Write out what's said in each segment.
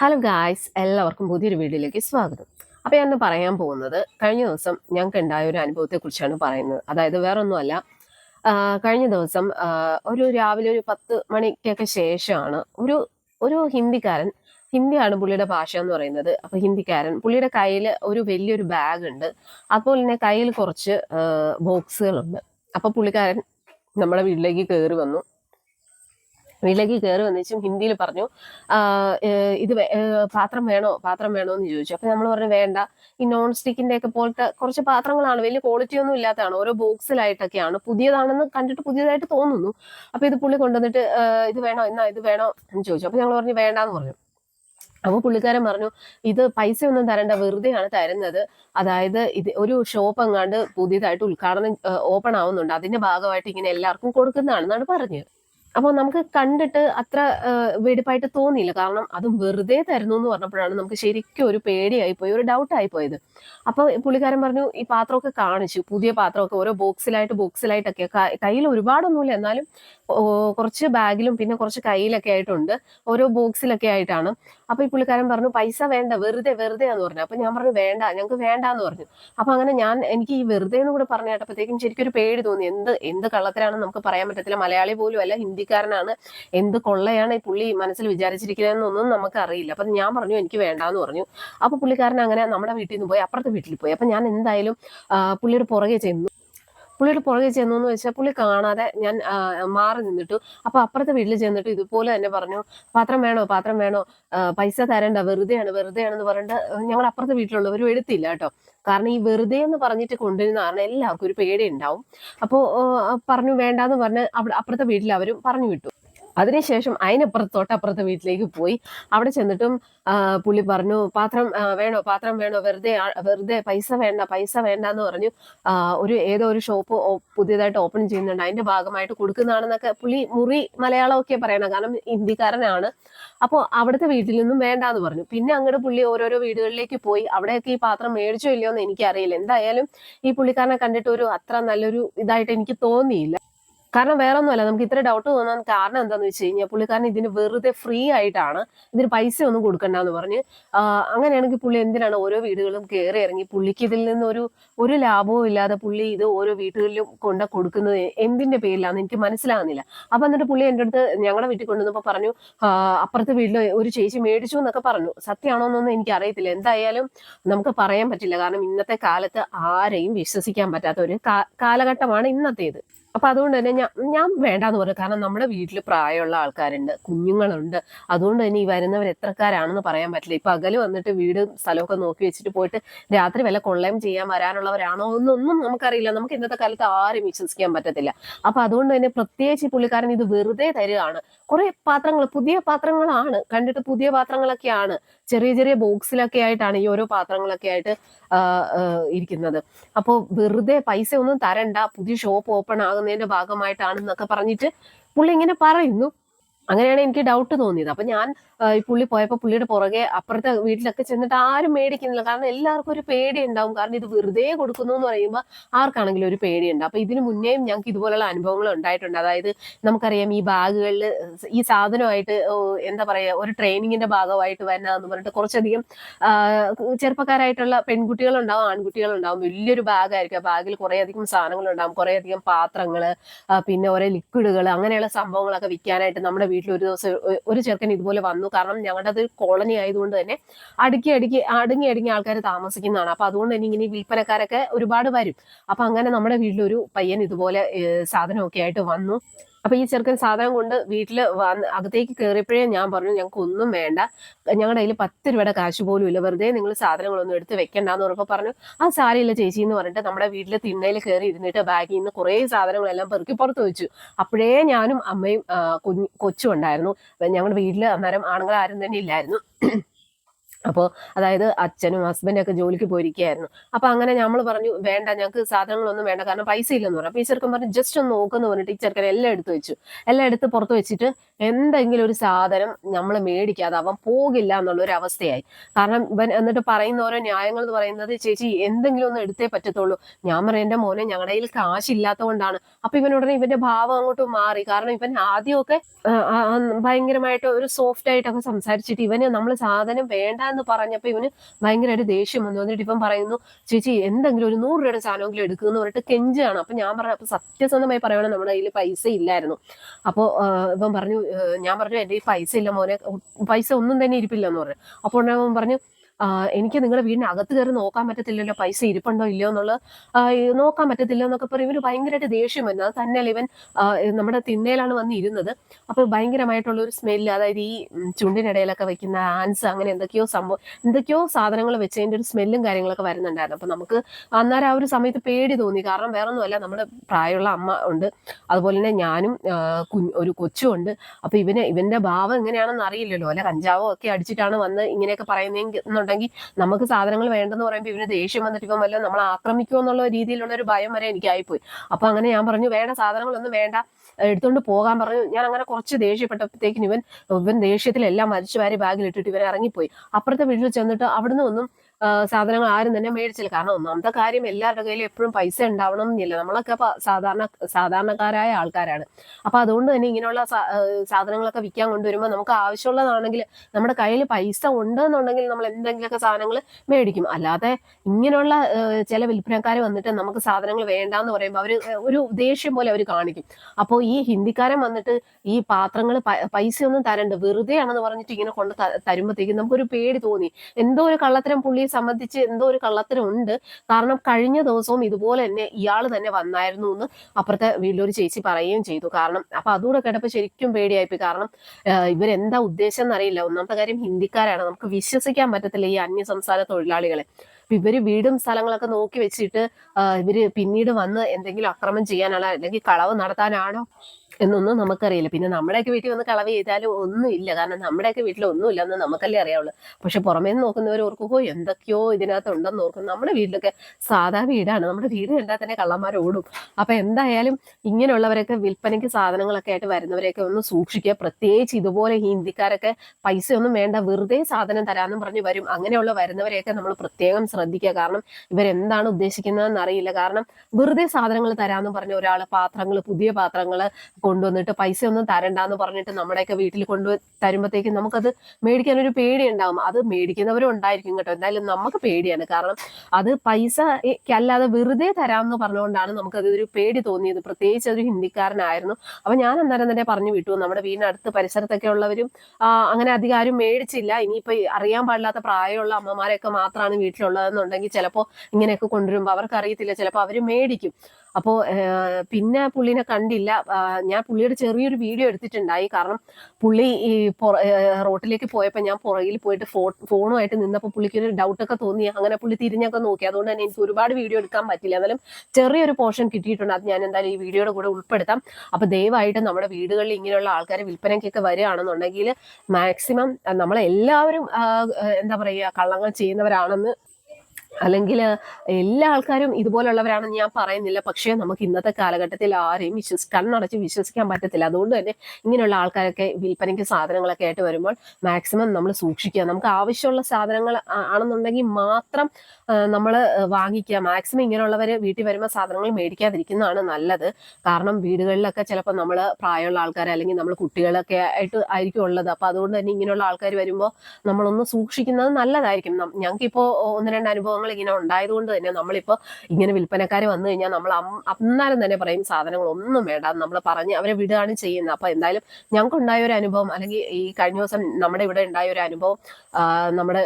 Hello guys എല്ലാവർക്കും പുതിയൊരു വീഡിയോയിലേക്ക് സ്വാഗതം. അപ്പോൾ ഞാൻ പറയാൻ പോകുന്നത് കഴിഞ്ഞ ദിവസം ഞങ്ങൾക്ക് ഉണ്ടായ ഒരു അനുഭവത്തെക്കുറിച്ചാണ് പറയുന്നത്. അതായത് വേറൊന്നുമല്ല. കഴിഞ്ഞ ദിവസം ഒരു രാവിലെ ഒരു പത്ത് മണിക്കൊക്കെ ശേഷമാണ് ഒരു ഒരു ഹിന്ദിക്കാരൻ ഹിന്ദിയാണ് പുള്ളിയുടെ ഭാഷ എന്ന് പറയുന്നത്. അപ്പോൾ ഹിന്ദിക്കാരൻ പുള്ളിയുടെ കയ്യിൽ ഒരു വലിയൊരു ബാഗ് ഉണ്ട്. അതുപോലെ തന്നെ കയ്യിൽ കുറച്ച് ബോക്സുകളുണ്ട് അപ്പോൾ പുള്ളിക്കാരൻ നമ്മുടെ വീട്ടിലേക്ക് കയറി വന്നു. വീട്ടിലേക്ക് കയറി വന്നിച്ചും ഹിന്ദിയിൽ പറഞ്ഞു ഇത് പാത്രം വേണോ? പാത്രം വേണോ എന്ന് ചോദിച്ചു. അപ്പൊ നമ്മൾ പറഞ്ഞു വേണ്ട. ഈ നോൺ സ്റ്റിക്കിന്റെ ഒക്കെ പോലത്തെ കുറച്ച് പാത്രങ്ങളാണ്. വലിയ ക്വാളിറ്റി ഒന്നും ഇല്ലാത്തതാണ്. ഓരോ ബോക്സിലായിട്ടൊക്കെയാണ്. പുതിയതാണെന്ന് കണ്ടിട്ട് പുതിയതായിട്ട് തോന്നുന്നു. അപ്പൊ ഇത് പുള്ളി കൊണ്ടുവന്നിട്ട് ഇത് വേണോ? എന്നാ ഇത് വേണോ? എന്ന് ചോദിച്ചു. അപ്പൊ ഞങ്ങൾ പറഞ്ഞു വേണ്ടാന്ന് പറഞ്ഞു. അപ്പൊ പുള്ളിക്കാരൻ പറഞ്ഞു ഇത് പൈസ ഒന്നും തരണ്ട. വെറുതെയാണ് തരുന്നത്. അതായത് ഇത് ഒരു ഷോപ്പ് എങ്ങാണ്ട് പുതിയതായിട്ട് ഉദ്ഘാടനം ഓപ്പൺ ആവുന്നുണ്ട്. അതിന്റെ ഭാഗമായിട്ട് ഇങ്ങനെ എല്ലാവർക്കും കൊടുക്കുന്നതാണെന്നാണ് പറഞ്ഞത്. അപ്പോൾ നമുക്ക് കണ്ടിട്ട് അത്ര വെടിപ്പായിട്ട് തോന്നിയില്ല. കാരണം അതും വെറുതെ തരുന്നു എന്ന് പറഞ്ഞപ്പോഴാണ് നമുക്ക് ശരിക്കും ഒരു പേടിയായി പോയി ഒരു ഡൗട്ട് ആയി പോയത്. അപ്പൊ പുള്ളിക്കാരൻ പറഞ്ഞു ഈ പാത്രമൊക്കെ കാണിച്ചു. പുതിയ പാത്രമൊക്കെ ഓരോ ബോക്സിലായിട്ട് ബോക്സിലായിട്ടൊക്കെ. കയ്യിൽ ഒരുപാടൊന്നുമില്ല. എന്നാലും കുറച്ച് ബാഗിലും പിന്നെ കുറച്ച് കയ്യിലൊക്കെ ആയിട്ടുണ്ട്. ഓരോ ബോക്സിലൊക്കെ ആയിട്ടാണ്. അപ്പൊ ഈ പുള്ളിക്കാരൻ പറഞ്ഞു പൈസ വേണ്ട. വെറുതെ വെറുതെ എന്ന് പറഞ്ഞു. അപ്പൊ ഞാൻ പറഞ്ഞു വേണ്ട. ഞങ്ങൾക്ക് വേണ്ട എന്ന് പറഞ്ഞു. അപ്പൊ അങ്ങനെ ഞാൻ എനിക്ക് ഈ വെറുതെ എന്ന് കൂടെ പറഞ്ഞു കേട്ടപ്പോഴത്തേക്കും ശരിക്കും ഒരു പേടി തോന്നി. എന്ത് എന്ത് കള്ളത്തിലാണ് നമുക്ക് പറയാൻ പറ്റത്തില്ല. മലയാളി പോലും അല്ല ഹിന്ദിക്കാരനാണ്. എന്ത് കൊള്ളയാണ് ഈ പുള്ളി മനസ്സിൽ വിചാരിച്ചിരിക്കുന്നതെന്നൊന്നും നമുക്ക് അറിയില്ല അപ്പൊ ഞാൻ പറഞ്ഞു എനിക്ക് വേണ്ടാന്ന് പറഞ്ഞു. അപ്പൊ പുള്ളിക്കാരൻ അങ്ങനെ നമ്മുടെ വീട്ടിൽ നിന്ന് പോയി അപ്പുറത്തെ വീട്ടിൽ പോയി. അപ്പൊ ഞാൻ എന്തായാലും പുള്ളിയുടെ പുറകെ ചെന്നു. പുള്ളിയുടെ പുറകെ ചെന്നു എന്ന് വെച്ചാൽ പുള്ളി കാണാതെ ഞാൻ മാറി നിന്നിട്ടു. അപ്പൊ അപ്പുറത്തെ വീട്ടിൽ ചെന്നിട്ട് ഇതുപോലെ തന്നെ പറഞ്ഞു പാത്രം വേണോ? പാത്രം വേണോ? പൈസ തരണ്ട വെറുതെയാണ് വെറുതെയാണെന്ന് പറഞ്ഞിട്ട് ഞങ്ങൾ അപ്പുറത്തെ വീട്ടിലുള്ളവരും എടുത്തില്ല കേട്ടോ. കാരണം ഈ വെറുതെ എന്ന് പറഞ്ഞിട്ട് കൊണ്ടുവരുന്ന കാരണം എല്ലാവർക്കും ഒരു പേടി ഉണ്ടാവും അപ്പോൾ പറഞ്ഞു വേണ്ടാന്ന് പറഞ്ഞ് അപ്പുറത്തെ വീട്ടിൽ അവരും പറഞ്ഞു വിട്ടു. അതിനുശേഷം അതിനപ്പുറത്ത് തൊട്ടപ്പുറത്തെ വീട്ടിലേക്ക് പോയി. അവിടെ ചെന്നിട്ടും പുള്ളി പറഞ്ഞു പാത്രം വേണോ പാത്രം വേണോ വെറുതെ വെറുതെ പൈസ വേണ്ട പൈസ വേണ്ട എന്ന് പറഞ്ഞു ഒരു ഏതോ ഒരു ഷോപ്പ് പുതിയതായിട്ട് ഓപ്പൺ ചെയ്യുന്നുണ്ട്. അതിന്റെ ഭാഗമായിട്ട് കൊടുക്കുന്നതാണെന്നൊക്കെ പുള്ളി മുറി മലയാളമൊക്കെ പറയണം. കാരണം ഹിന്ദിക്കാരനാണ്. അപ്പോൾ അവിടുത്തെ വീട്ടിൽ നിന്നും വേണ്ടാന്ന് പറഞ്ഞു. പിന്നെ അങ്ങോട്ട് പുള്ളി ഓരോരോ വീടുകളിലേക്ക് പോയി. അവിടെയൊക്കെ ഈ പാത്രം മേടിച്ചോ ഇല്ലയോ എന്ന് എനിക്കറിയില്ല. എന്തായാലും ഈ പുള്ളിക്കാരനെ കണ്ടിട്ട് ഒരു അത്ര നല്ലൊരു ഇതായിട്ട് എനിക്ക് തോന്നിയില്ല. കാരണം വേറെ ഒന്നുമല്ല നമുക്ക് ഇത്ര ഡൗട്ട് തോന്നാൻ കാരണം എന്താന്ന് വെച്ച് കഴിഞ്ഞാൽ പുള്ളിക്കാരൻ ഇതിന് വെറുതെ ഫ്രീ ആയിട്ടാണ് ഇതിന് പൈസ ഒന്നും കൊടുക്കണ്ടെന്ന് പറഞ്ഞ് അങ്ങനെയാണെങ്കിൽ പുള്ളി എന്തിനാണ് ഓരോ വീടുകളും കയറി ഇറങ്ങി പുള്ളിക്ക് ഇതിൽ നിന്ന് ഒരു ഒരു ലാഭവും ഇല്ലാതെ പുള്ളി ഇത് ഓരോ വീടുകളിലും കൊണ്ട് കൊടുക്കുന്നത് എന്തിന്റെ പേരിലാന്ന് എനിക്ക് മനസ്സിലാകുന്നില്ല അപ്പൊ എന്നിട്ട് പുള്ളി എന്റെ അടുത്ത് ഞങ്ങളുടെ വീട്ടിൽ കൊണ്ടുവന്നപ്പോ പറഞ്ഞു അപ്പുറത്തെ വീട്ടിൽ ഒരു ചേച്ചി മേടിച്ചു എന്നൊക്കെ പറഞ്ഞു. സത്യമാണോ എന്നൊന്നും എനിക്ക് അറിയത്തില്ല. എന്തായാലും നമുക്ക് പറയാൻ പറ്റില്ല. കാരണം ഇന്നത്തെ കാലത്ത് ആരെയും വിശ്വസിക്കാൻ പറ്റാത്ത ഒരു കാലഘട്ടമാണ് ഇന്നത്തേത്. അപ്പൊ അതുകൊണ്ട് തന്നെ ഞാൻ ഞാൻ വേണ്ടാന്ന് പറഞ്ഞു കാരണം നമ്മുടെ വീട്ടിൽ പ്രായമുള്ള ആൾക്കാരുണ്ട് കുഞ്ഞുങ്ങളുണ്ട്. അതുകൊണ്ട് തന്നെ ഈ വരുന്നവർ എത്രക്കാരാണെന്ന് പറയാൻ പറ്റില്ല. ഇപ്പൊ അകൽ വന്നിട്ട് വീട് സ്ഥലമൊക്കെ നോക്കി വെച്ചിട്ട് പോയിട്ട് രാത്രി വല്ല കൊള്ളയും ചെയ്യാൻ വരാനുള്ളവരാണോ എന്നൊന്നും നമുക്കറിയില്ല. നമുക്ക് ഇന്നത്തെ കാലത്ത് ആരും വിശ്വസിക്കാൻ പറ്റത്തില്ല. അപ്പൊ അതുകൊണ്ട് തന്നെ പ്രത്യേകിച്ച് ഈ പുള്ളിക്കാരൻ ഇത് വെറുതെ തരികയാണ് കുറെ പാത്രങ്ങൾ പുതിയ പാത്രങ്ങളാണ്. കണ്ടിട്ട് പുതിയ പാത്രങ്ങളൊക്കെയാണ്. ചെറിയ ചെറിയ ബോക്സിലൊക്കെ ആയിട്ടാണ് ഈ ഓരോ പാത്രങ്ങളൊക്കെ ആയിട്ട് ഇരിക്കുന്നത്. അപ്പോൾ വെറുതെ പൈസ ഒന്നും തരണ്ട. പുതിയ ഷോപ്പ് ഓപ്പൺ ആകുന്നതിന്റെ ഭാഗമായിട്ടാണെന്നൊക്കെ പറഞ്ഞിട്ട് പുള്ളി ഇങ്ങനെ പറയുന്നു. അങ്ങനെയാണ് എനിക്ക് ഡൗട്ട് തോന്നിയത്. അപ്പൊ ഞാൻ ഈ പുള്ളി പോയപ്പോ പുള്ളിയുടെ പുറകെ അപ്പുറത്തെ വീട്ടിലൊക്കെ ചെന്നിട്ട് ആരും മേടിക്കുന്നില്ല. കാരണം എല്ലാവർക്കും ഒരു പേടി ഉണ്ടാവും കാരണം ഇത് വെറുതെ കൊടുക്കുന്നു എന്ന് പറയുമ്പോൾ ആർക്കാണെങ്കിലും ഒരു പേടിയുണ്ട്. അപ്പൊ ഇതിനു മുന്നേയും ഞങ്ങൾക്ക് ഇതുപോലുള്ള അനുഭവങ്ങൾ ഉണ്ടായിട്ടുണ്ട്. അതായത് നമുക്കറിയാം ഈ ബാഗുകളിൽ ഈ സാധനമായിട്ട് എന്താ പറയാ ഒരു ട്രെയിനിങ്ങിന്റെ ഭാഗമായിട്ട് വരുന്നതെന്ന് പറഞ്ഞിട്ട് കുറച്ചധികം ചെറുപ്പക്കാരായിട്ടുള്ള ആൺകുട്ടികൾ ഉണ്ടാവും വലിയൊരു ബാഗായിരിക്കും. ആ ബാഗിൽ കുറേ അധികം സാധനങ്ങളുണ്ടാവും കുറേ അധികം പിന്നെ ഓരോ ലിക്വിഡുകൾ അങ്ങനെയുള്ള സംഭവങ്ങളൊക്കെ വിൽക്കാനായിട്ട് നമ്മുടെ വീട്ടിൽ ഒരു ദിവസം ഒരു ചെറുക്കൻ ഇതുപോലെ വന്നു. കാരണം ഞങ്ങളുടെ അത് കോളനി ആയതുകൊണ്ട് തന്നെ അടുക്കി അടുക്കി അടുങ്ങി അടുങ്ങി ആൾക്കാർ താമസിക്കുന്നതാണ്. അപ്പൊ അതുകൊണ്ട് തന്നെ ഇങ്ങനെ വിൽപ്പനക്കാരൊക്കെ ഒരുപാട് വരും. അപ്പൊ അങ്ങനെ നമ്മുടെ വീട്ടിലൊരു പയ്യൻ ഇതുപോലെ സാധനമൊക്കെ ആയിട്ട് വന്നു. അപ്പൊ ഈ ചെറുക്കൻ സാധനം കൊണ്ട് വീട്ടിൽ അകത്തേക്ക് കയറിയപ്പോഴേ ഞാൻ പറഞ്ഞു ഞങ്ങൾക്ക് ഒന്നും വേണ്ട. ഞങ്ങളുടെ കയ്യിൽ പത്ത് രൂപയുടെ കാശ് പോലും ഇല്ല. വെറുതെ നിങ്ങൾ സാധനങ്ങളൊന്നും എടുത്ത് വെക്കണ്ട എന്ന് പറഞ്ഞപ്പോൾ പറഞ്ഞു. ആ സാരിയില്ല ചേച്ചി എന്ന് പറഞ്ഞിട്ട് നമ്മുടെ വീട്ടിൽ തിണ്ണയിൽ കയറി ഇരുന്നിട്ട് ബാഗിൽ നിന്ന് കുറേ സാധനങ്ങളെല്ലാം പെറുക്കി പുറത്ത് വെച്ചു. അപ്പോഴേ ഞാനും അമ്മയും ആ, കൊച്ചും ഉണ്ടായിരുന്നു. ഞങ്ങളുടെ വീട്ടിൽ അന്നേരം ആണുങ്ങൾ ആരും തന്നെ ഇല്ലായിരുന്നു. അപ്പോൾ അതായത് അച്ഛനും ഹസ്ബൻഡും ഒക്കെ ജോലിക്ക് പോയിരിക്കുകയായിരുന്നു. അപ്പൊ അങ്ങനെ നമ്മൾ പറഞ്ഞു വേണ്ട ഞങ്ങൾക്ക് സാധനങ്ങളൊന്നും വേണ്ട. കാരണം പൈസ ഇല്ലെന്ന് പറഞ്ഞു. അപ്പൊ ഈ പറഞ്ഞു ജസ്റ്റ് ഒന്ന് നോക്കുന്നു പറഞ്ഞിട്ട് ഈ എല്ലാം എടുത്തു വെച്ചു. എല്ലാം എടുത്ത് പുറത്ത് വെച്ചിട്ട് എന്തെങ്കിലും ഒരു സാധനം നമ്മൾ മേടിക്കാതെ അവൻ പോകില്ല എന്നുള്ള ഒരു അവസ്ഥയായി. കാരണം ഇവൻ എന്നിട്ട് പറയുന്ന ഓരോ ന്യായങ്ങൾ എന്ന് പറയുന്നത് ചേച്ചി എന്തെങ്കിലും ഒന്ന് എടുത്തേ പറ്റത്തുള്ളൂ. ഞാൻ പറയാം എന്റെ മോനെ ഞങ്ങളുടെ കയ്യിൽ കാശില്ലാത്തതുകൊണ്ടാണ്. അപ്പൊ ഇവൻ ഉടനെ ഇവന്റെ ഭാവം അങ്ങോട്ട് മാറി. കാരണം ഇവൻ ആദ്യമൊക്കെ ഭയങ്കരമായിട്ട് ഒരു സോഫ്റ്റ് ആയിട്ടൊക്കെ സംസാരിച്ചിട്ട് ഇവന് നമ്മൾ സാധനം വേണ്ട എന്ന് പറഞ്ഞപ്പോ ഇവന് ഭയങ്കരമായിട്ട് ദേഷ്യം വന്നു. എന്നിട്ട് ഇപ്പം പറയുന്നു ചേച്ചി എന്തെങ്കിലും ഒരു നൂറ് രൂപയുടെ സാധനമെങ്കിലും എടുക്കുമെന്ന് പറഞ്ഞിട്ട് കെഞ്ചാണ് അപ്പൊ ഞാൻ പറഞ്ഞു അപ്പൊ സത്യസന്ധമായി പറയണം നമ്മുടെ കയ്യിൽ പൈസ ഇല്ലായിരുന്നു. അപ്പോ ഇവൻ പറഞ്ഞു ഞാൻ പറഞ്ഞു എന്റെ ഈ പൈസ ഇല്ല മോനെ പൈസ ഒന്നും തന്നെ ഇരിപ്പില്ല എന്ന് പറഞ്ഞു. അപ്പോൾ അവൻ പറഞ്ഞു "ആ, എനിക്ക് നിങ്ങളുടെ വീടിന് അകത്ത് കയറി നോക്കാൻ പറ്റത്തില്ലല്ലോ പൈസ ഇരിപ്പുണ്ടോ ഇല്ലയോ എന്നുള്ള നോക്കാൻ പറ്റത്തില്ല എന്നൊക്കെ പറയും. ഇവന് ഭയങ്കരമായിട്ട് ദേഷ്യം വരുന്നത് തന്നെയല്ല ഇവൻ നമ്മുടെ തിണ്ണയിലാണ് വന്ന് ഇരുന്നത്. അപ്പൊ ഭയങ്കരമായിട്ടുള്ള ഒരു സ്മെല്ല് അതായത് ഈ ചുണ്ടിനിടയിലൊക്കെ വെക്കുന്ന ആൻസ് അങ്ങനെ എന്തൊക്കെയോ സംഭവം എന്തൊക്കെയോ സാധനങ്ങൾ വെച്ചതിന്റെ ഒരു സ്മെല്ലും കാര്യങ്ങളൊക്കെ വരുന്നുണ്ടായിരുന്നു. അപ്പൊ നമുക്ക് അന്നേരം ആ ഒരു സമയത്ത് പേടി തോന്നി. കാരണം വേറെ ഒന്നുമല്ല നമ്മുടെ പ്രായമുള്ള അമ്മ ഉണ്ട്. അതുപോലെ തന്നെ ഞാനും ഒരു കൊച്ചുണ്ട് അപ്പൊ ഇവന് ഇവന്റെ ഭാവം എങ്ങനെയാണെന്ന് അറിയില്ലല്ലോ. അല്ല കഞ്ചാവോ ഒക്കെ അടിച്ചിട്ടാണ് വന്ന് ഇങ്ങനെയൊക്കെ പറയുന്നെങ്കിൽ എന്നുണ്ടെങ്കിൽ നമുക്ക് സാധനങ്ങൾ വേണ്ടെന്ന് പറയുമ്പോൾ ഇവന് ദേഷ്യം വന്നിട്ട് ഇപ്പം വല്ലതും നമ്മളെ ആക്രമിക്കുമോ എന്നുള്ള രീതിയിലുള്ള ഒരു ഭയം വരെ എനിക്കായിപ്പോയി. അപ്പൊ അങ്ങനെ ഞാൻ പറഞ്ഞു വേണ്ട സാധനങ്ങളൊന്നും വേണ്ട. എടുത്തുകൊണ്ട് പോകാൻ പറഞ്ഞു. ഞാൻ അങ്ങനെ കുറച്ച് ദേഷ്യപ്പെട്ടപ്പോഴത്തേക്കിന് ഇവൻ ഇവൻ ദേഷ്യത്തിലെല്ലാം മരിച്ചു വാരി ബാഗിൽ ഇട്ടിട്ട് ഇവൻ ഇറങ്ങിപ്പോയി. അപ്പുറത്തെ വീട്ടിൽ ചെന്നിട്ട് അവിടുന്ന് ഒന്നും സാധനങ്ങൾ ആരും തന്നെ മേടിച്ചില്ല. കാരണം ഒന്നാമത്തെ കാര്യം എല്ലാവരുടെ കയ്യിൽ എപ്പോഴും പൈസ ഉണ്ടാവണം എന്നില്ല നമ്മളൊക്കെ സാധാരണ സാധാരണക്കാരായ ആൾക്കാരാണ്. അപ്പൊ അതുകൊണ്ട് തന്നെ ഇങ്ങനെയുള്ള സാധനങ്ങളൊക്കെ വിൽക്കാൻ കൊണ്ടുവരുമ്പോൾ നമുക്ക് ആവശ്യമുള്ളതാണെങ്കിൽ നമ്മുടെ കയ്യിൽ പൈസ ഉണ്ട് എന്നുണ്ടെങ്കിൽ നമ്മൾ എന്തെങ്കിലുമൊക്കെ സാധനങ്ങൾ മേടിക്കും. അല്ലാതെ ഇങ്ങനെയുള്ള ചില വിൽപ്പനക്കാർ വന്നിട്ട് നമുക്ക് സാധനങ്ങൾ വേണ്ടാന്ന് പറയുമ്പോൾ അവർ ഒരു ദേഷ്യം പോലെ അവർ കാണിക്കും. അപ്പോൾ ഈ ഹിന്ദിക്കാരൻ വന്നിട്ട് ഈ പാത്രങ്ങൾ പൈസ ഒന്നും തരണ്ട. വെറുതെ ആണെന്ന് പറഞ്ഞിട്ട് ഇങ്ങനെ കൊണ്ട് തരുമ്പോഴത്തേക്കും നമുക്കൊരു പേടി തോന്നി. എന്തോ ഒരു കള്ളത്തരം പുള്ളിയെ സംബന്ധിച്ച് എന്തോ ഒരു കള്ളത്തരമുണ്ട്. കാരണം കഴിഞ്ഞ ദിവസവും ഇതുപോലെ തന്നെ ഇയാൾ തന്നെ വന്നായിരുന്നു എന്ന് അപ്പുറത്തെ വീട്ടിലൊരു ചേച്ചി പറയുകയും ചെയ്തു. കാരണം അപ്പൊ അതുകൂടെ കേട്ടപ്പോൾ ശരിക്കും പേടിയായിപ്പോയി. കാരണം ഇവരെന്താ ഉദ്ദേശം എന്നറിയില്ല ഒന്നാമത്തെ കാര്യം ഹിന്ദിക്കാരാണ്. നമുക്ക് വിശ്വസിക്കാൻ പറ്റത്തില്ല ഈ അന്യ സംസ്ഥാന തൊഴിലാളികളെ. ഇവർ വീടും സ്ഥലങ്ങളൊക്കെ നോക്കി വെച്ചിട്ട് ഇവർ പിന്നീട് വന്ന് എന്തെങ്കിലും അക്രമം ചെയ്യാനാണോ അല്ലെങ്കിൽ കളവ് നടത്താനാണോ എന്നൊന്നും നമുക്കറിയില്ല. പിന്നെ നമ്മുടെയൊക്കെ വീട്ടിൽ വന്ന് കളവ് ചെയ്താലും ഒന്നുമില്ല കാരണം നമ്മുടെയൊക്കെ വീട്ടിൽ ഒന്നുമില്ല എന്ന് നമുക്കല്ലേ അറിയാവുള്ളൂ. പക്ഷെ പുറമേ നിന്ന് നോക്കുന്നവർ ഓർക്കുമ്പോൾ "ഓ, എന്തൊക്കെയോ ഇതിനകത്ത് ഉണ്ടെന്ന് ഓർക്കും. നമ്മുടെ വീട്ടിലൊക്കെ സാധാ വീടാണ്. നമ്മുടെ വീട് കണ്ടാൽ തന്നെ കള്ളന്മാർ ഓടും. അപ്പൊ എന്തായാലും ഇങ്ങനെയുള്ളവരൊക്കെ വിൽപ്പനയ്ക്ക് സാധനങ്ങളൊക്കെ ആയിട്ട് വരുന്നവരെയൊക്കെ ഒന്ന് സൂക്ഷിക്കുക. പ്രത്യേകിച്ച് ഇതുപോലെ ഈ ഹിന്ദിക്കാരൊക്കെ പൈസ ഒന്നും വേണ്ട വെറുതെ സാധനം തരാമെന്നും പറഞ്ഞ് വരും. അങ്ങനെയുള്ള വരുന്നവരെയൊക്കെ നമ്മൾ പ്രത്യേകം ശ്രദ്ധിക്കുക. കാരണം ഇവരെന്താണ് ഉദ്ദേശിക്കുന്നതെന്ന് അറിയില്ല. കാരണം വെറുതെ സാധനങ്ങൾ തരാമെന്ന് പറഞ്ഞ ഒരാൾ പാത്രങ്ങൾ പുതിയ പാത്രങ്ങൾ കൊണ്ടുവന്നിട്ട് പൈസ ഒന്നും തരണ്ടെന്ന് പറഞ്ഞിട്ട് നമ്മുടെയൊക്കെ വീട്ടിൽ കൊണ്ടു തരുമ്പോഴത്തേക്കും നമുക്കത് മേടിക്കാൻ ഒരു പേടി ഉണ്ടാവും അത് മേടിക്കുന്നവരും ഉണ്ടായിരിക്കും കേട്ടോ. എന്തായാലും നമുക്ക് പേടിയാണ്. കാരണം അത് പൈസ അല്ലാതെ വെറുതെ തരാമെന്ന് പറഞ്ഞുകൊണ്ടാണ് നമുക്കത് ഒരു പേടി തോന്നിയത്. പ്രത്യേകിച്ച് ഒരു ഹിന്ദിക്കാരനായിരുന്നു. അപ്പൊ ഞാൻ അന്നേരം തന്നെ പറഞ്ഞു വിട്ടു. നമ്മുടെ വീടിനടുത്ത് പരിസരത്തൊക്കെ ഉള്ളവരും അങ്ങനെ അധികം ആരും മേടിച്ചില്ല. ഇനിയിപ്പോ അറിയാൻ പാടില്ലാത്ത പ്രായമുള്ള അമ്മമാരൊക്കെ മാത്രമാണ് വീട്ടിലുള്ളതെന്നുണ്ടെങ്കിൽ ചിലപ്പോൾ ഇങ്ങനെയൊക്കെ കൊണ്ടുവരുമ്പോൾ അവർക്ക് അറിയത്തില്ല ചിലപ്പോൾ അവർ മേടിക്കും. അപ്പോൾ പിന്നെ പുള്ളിനെ കണ്ടില്ല. ഞാൻ പുള്ളിയുടെ ചെറിയൊരു വീഡിയോ എടുത്തിട്ടുണ്ടായി. കാരണം പുള്ളി ഈ റോട്ടിലേക്ക് പോയപ്പോൾ ഞാൻ പുറകിൽ പോയിട്ട് ഫോ ഫോണുമായിട്ട് നിന്നപ്പോൾ പുള്ളിക്ക് ഒരു ഡൗട്ടൊക്കെ തോന്നി. അങ്ങനെ പുള്ളി തിരിഞ്ഞൊക്കെ നോക്കി. അതുകൊണ്ട് തന്നെ എനിക്ക് ഒരുപാട് വീഡിയോ എടുക്കാൻ പറ്റില്ല. എന്നാലും ചെറിയൊരു പോർഷൻ കിട്ടിയിട്ടുണ്ട്. അത് ഞാൻ എന്തായാലും ഈ വീഡിയോയുടെ കൂടെ ഉൾപ്പെടുത്താം. അപ്പോൾ ദയവായിട്ട് നമ്മുടെ വീടുകളിൽ ഇങ്ങനെയുള്ള ആൾക്കാർ വിൽപ്പനയ്ക്കൊക്കെ വരികയാണെന്നുണ്ടെങ്കിൽ മാക്സിമം നമ്മളെല്ലാവരും എന്താ പറയുക കള്ളങ്ങൾ ചെയ്യുന്നവരാണെന്ന് അല്ലെങ്കിൽ എല്ലാ ആൾക്കാരും ഇതുപോലുള്ളവരാണെന്ന് ഞാൻ പറയുന്നില്ല. പക്ഷേ നമുക്ക് ഇന്നത്തെ കാലഘട്ടത്തിൽ ആരെയും വിശ്വസി കണ്ണടച്ച് വിശ്വസിക്കാൻ പറ്റത്തില്ല. അതുകൊണ്ട് തന്നെ ഇങ്ങനെയുള്ള ആൾക്കാരൊക്കെ വിൽപ്പനയ്ക്ക് സാധനങ്ങളൊക്കെ ആയിട്ട് വരുമ്പോൾ മാക്സിമം നമ്മൾ സൂക്ഷിക്കുക. നമുക്ക് ആവശ്യമുള്ള സാധനങ്ങൾ ആണെന്നുണ്ടെങ്കിൽ മാത്രം നമ്മൾ വാങ്ങിക്കുക. മാക്സിമം ഇങ്ങനെയുള്ളവർ വീട്ടിൽ വരുമ്പോൾ സാധനങ്ങൾ മേടിക്കാതിരിക്കുന്നതാണ് നല്ലത്. കാരണം വീടുകളിലൊക്കെ ചിലപ്പോൾ നമ്മൾ പ്രായമുള്ള ആൾക്കാർ അല്ലെങ്കിൽ നമ്മൾ കുട്ടികളൊക്കെ ആയിട്ട് ആയിരിക്കും ഉള്ളത്. അപ്പോൾ അതുകൊണ്ട് തന്നെ ഇങ്ങനെയുള്ള ആൾക്കാർ വരുമ്പോൾ നമ്മളൊന്ന് സൂക്ഷിക്കുന്നത് നല്ലതായിരിക്കും. ഞങ്ങൾക്കിപ്പോൾ ഒന്ന് രണ്ട് അനുഭവങ്ങൾ ഇങ്ങനെ ഉണ്ടായതുകൊണ്ട് തന്നെ നമ്മളിപ്പോ ഇങ്ങനെ വിൽപ്പനക്കാർ വന്നു കഴിഞ്ഞാൽ നമ്മൾ അന്നാലും തന്നെ പറയും സാധനങ്ങൾ ഒന്നും വേണ്ട നമ്മൾ പറഞ്ഞ് അവരെ വിടുകയാണ് ചെയ്യുന്നത്. അപ്പോൾ എന്തായാലും ഞങ്ങൾക്ക് ഉണ്ടായ ഒരു അനുഭവം അല്ലെങ്കിൽ ഈ കഴിഞ്ഞ ദിവസം നമ്മുടെ ഇവിടെ ഉണ്ടായ ഒരു അനുഭവം നമ്മുടെ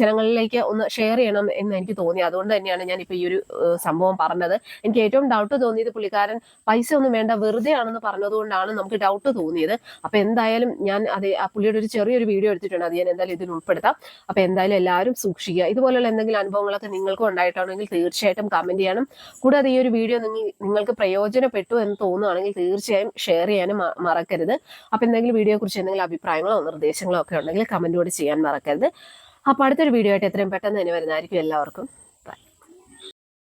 ജനങ്ങളിലേക്ക് ഒന്ന് ഷെയർ ചെയ്യണം എന്ന് എനിക്ക് തോന്നി. അതുകൊണ്ട് തന്നെയാണ് ഞാൻ ഇപ്പൊ ഈ ഒരു സംഭവം പറഞ്ഞത്. എനിക്ക് ഏറ്റവും ഡൗട്ട് തോന്നിയത് പുള്ളിക്കാരൻ പൈസ ഒന്നും വേണ്ട വെറുതെ ആണെന്ന് പറഞ്ഞതുകൊണ്ടാണ് നമുക്ക് ഡൗട്ട് തോന്നിയത്. അപ്പൊ എന്തായാലും ഞാൻ അത് ആ പുള്ളിയുടെ ഒരു ചെറിയൊരു വീഡിയോ എടുത്തിട്ടുണ്ട് അത് ഞാൻ എന്തായാലും ഇതിൽ ഉൾപ്പെടുത്താം. അപ്പൊ എന്തായാലും എല്ലാവരും സൂക്ഷിക്കുക. ഇതുപോലെ എന്തെങ്കിലും അനുഭവങ്ങളൊക്കെ നിങ്ങൾക്കും ഉണ്ടായിട്ടുണ്ടെങ്കിൽ തീർച്ചയായിട്ടും കമന്റ് ചെയ്യണം കൂടാതെ ഈ ഒരു വീഡിയോ നിങ്ങൾ നിങ്ങൾക്ക് പ്രയോജനപ്പെട്ടു എന്ന് തോന്നുകയാണെങ്കിൽ തീർച്ചയായും ഷെയർ ചെയ്യാനും മറക്കരുത്. അപ്പൊ എന്തെങ്കിലും വീഡിയോയെ കുറിച്ച് എന്തെങ്കിലും അഭിപ്രായങ്ങളോ നിർദ്ദേശങ്ങളോ ഒക്കെ ഉണ്ടെങ്കിൽ കമന്റോട് ചെയ്യാൻ മറക്കരുത്. അപ്പൊ അടുത്തൊരു വീഡിയോ ആയിട്ട് എത്രയും പെട്ടെന്ന് തന്നെ വരുന്നതായിരിക്കും എല്ലാവർക്കും.